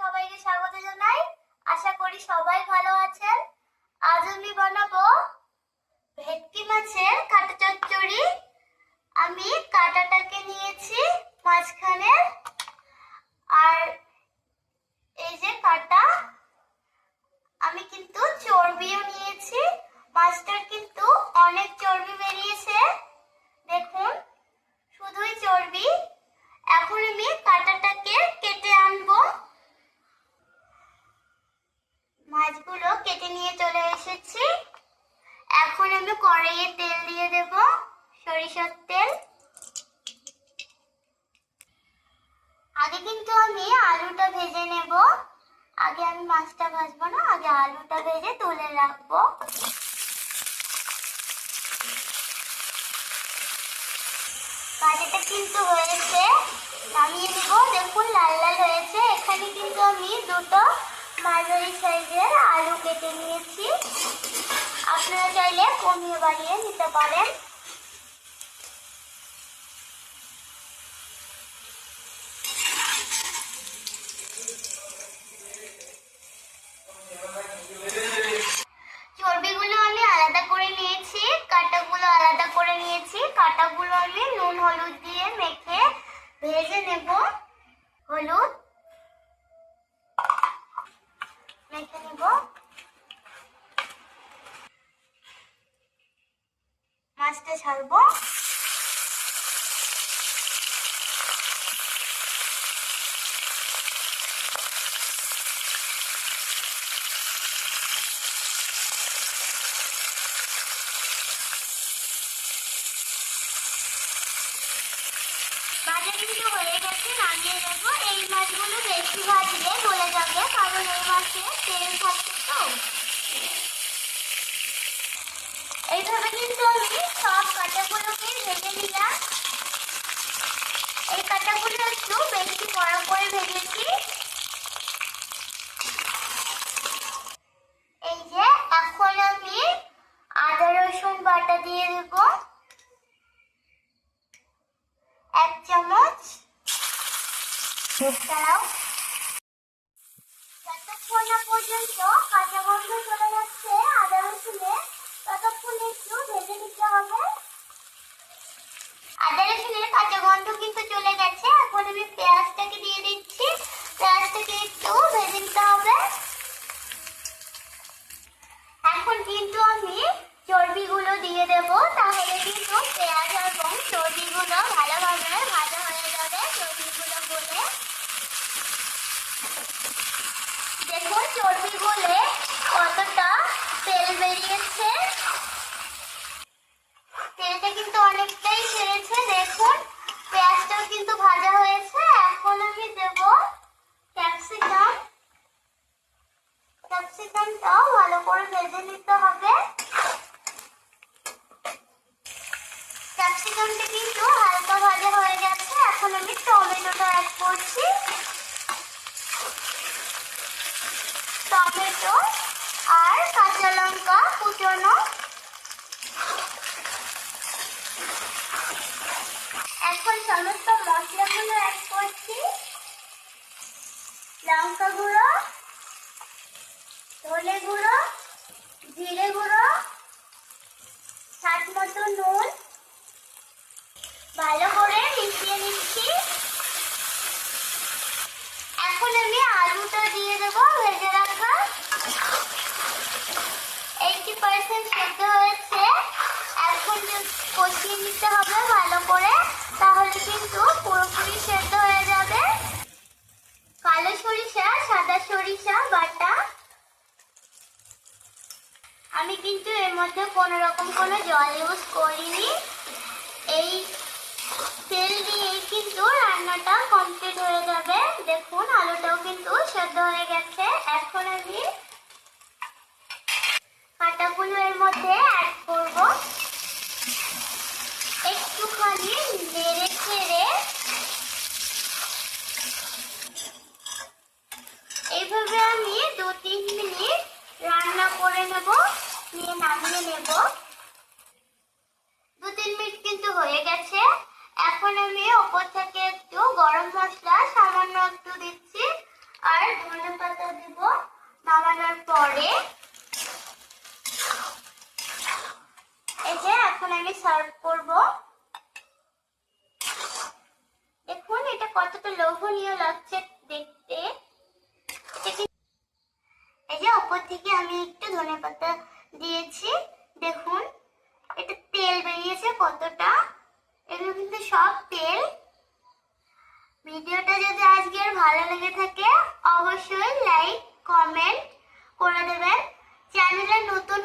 সবাইকে স্বাগত জানাই। আশা করি সবাই ভালো আছেন। আজ আমি বানাবো ভেটকি মাছের কাটা চচ্চড়ি। আমি কাটাটাকে নিয়েছি মাঝখানে। আর এই যে কাটা, আমি কিন্তু চর্বিও নিয়েছি। মাছগুলো কেটে নিয়ে চলে এসেছি। এখন আমি কড়াইয়ে তেল দিয়ে দেব, সরিষার তেল। আগে কিন্তু আমি আলুটা ভেজে নেব। আগে আমি মাছটা ভাজবো না, আগে আলুটা ভেজে তুলে রাখব। কাটাটা কিন্তু হয়েছে, নামিয়ে নিব দেখুন, লাল লাল হয়েছে। এখানে কিন্তু আমি দুটো মাঝারি সাইজের আলু কেটে নিয়েছি। আপনারা চাইলে কমিয়ে বাড়িয়ে নিতে পারেন। আমি আলাদা করে নিয়েছি আলাদা করে নিয়েছি। কাটাগুলো আমি নুন, হলুদ দিয়ে মেখে ভেজে নেব। হলুদ। মেখে নেব মাছটা ছাড়বো। ভাজা কিন্তু হয়ে গেছে নামিয়ে নেব এই মাছগুলো বেশি ভাজলে গলে যাবে কারণ এই মাছে তেল থাকে তো এইভাবে কিন্তু আমি সব কাঁটাগুলোকে ভেজে নিলাম এই কাঁটাগুলো একটু বেশি করে ভেজেছি। এই যে এখন আমি আদা, রসুন বাটা দিয়ে দেবো। এক চামচ। এছাড়াও যতক্ষণ না পর্যন্ত কাঁচা গন্ধ চলে যাচ্ছে আদা রসুনে ততক্ষণ একটু ভেজে নিতে হবে আদা রসুনের কাঁচা গন্ধ কিন্তু চলে গেছে এখন আমি পেঁয়াজটাকে দিয়ে দিচ্ছি পেঁয়াজটাকে একটু ভেজে নিতে হবে এখন কিন্তু আমি চর্বিগুলো দিয়ে দেব তাহলে কিন্তু পেঁয়াজ এবং চর্বিগুলো ভালোভাবে ভাজা হয়ে যাবে চর্বিগুলো গলে দেখুন চর্বি গলে কতটা তেল বেরিয়েছে তেলটা কিন্তু অনেকটাই ছেড়েছে দেখুন পেঁয়াজটাও কিন্তু ভাজা হয়েছে এখন আমি দেব ক্যাপসিকাম ক্যাপসিকামটাও ভালো করে ভেজে নিতে হবে ক্যাপসিকামটা কিন্তু হালকা ভাজা হয়ে গেছে এখন আমি টমেটোটা অ্যাড করছি টমেটো আর কাঁচা লঙ্কা কুচনো এখন সমস্ত মশলাগুলো অ্যাড করছি লঙ্কা গুঁড়ো ধনে গুঁড়ো জিরে গুঁড়ো স্বাদ মতো নুন ভালো করে মিশিয়ে নিচ্ছি এখন আমি আলুটা দিয়ে দেবো ভেজে রাখা এইটি আমি কিন্তু এর মধ্যে কোনো রকম কোনো জল ইউজ করিনি। এই তেল দিয়েই কিন্তু রান্নাটা কমপ্লিট হয়ে যাবে। দেখুন আলুটাও কিন্তু সেদ্ধ হয়ে গেছে এখন আমি কাটাগুলো এর মধ্যে অ্যাড করব একটুখানি নেড়ে ছেড়ে এইভাবে আমি দু তিন মিনিট রান্না করে নেব নিয়ে নামিয়ে নেব দু তিন মিনিট কিন্তু হয়ে গেছে। এখন আমি ওপর থেকে একটু গরম মশলা সামান্য একটু দিচ্ছি। আর নামানোর পরে। এই যে এখন আমি সার্ভ করব। দেখুন, এটা কতটা লোভনীয় লাগছে দেখতে। এই যে উপর থেকে আমি একটু ধনেপাতা দিয়েছি। দেখুন, এটা তেল বেরিয়েছে কতটা। তেল ভিডিওটা যদি আজকের ভালো লেগে থাকে অবশ্যই লাইক কমেন্ট করে দেবেন। চ্যানেলে নতুন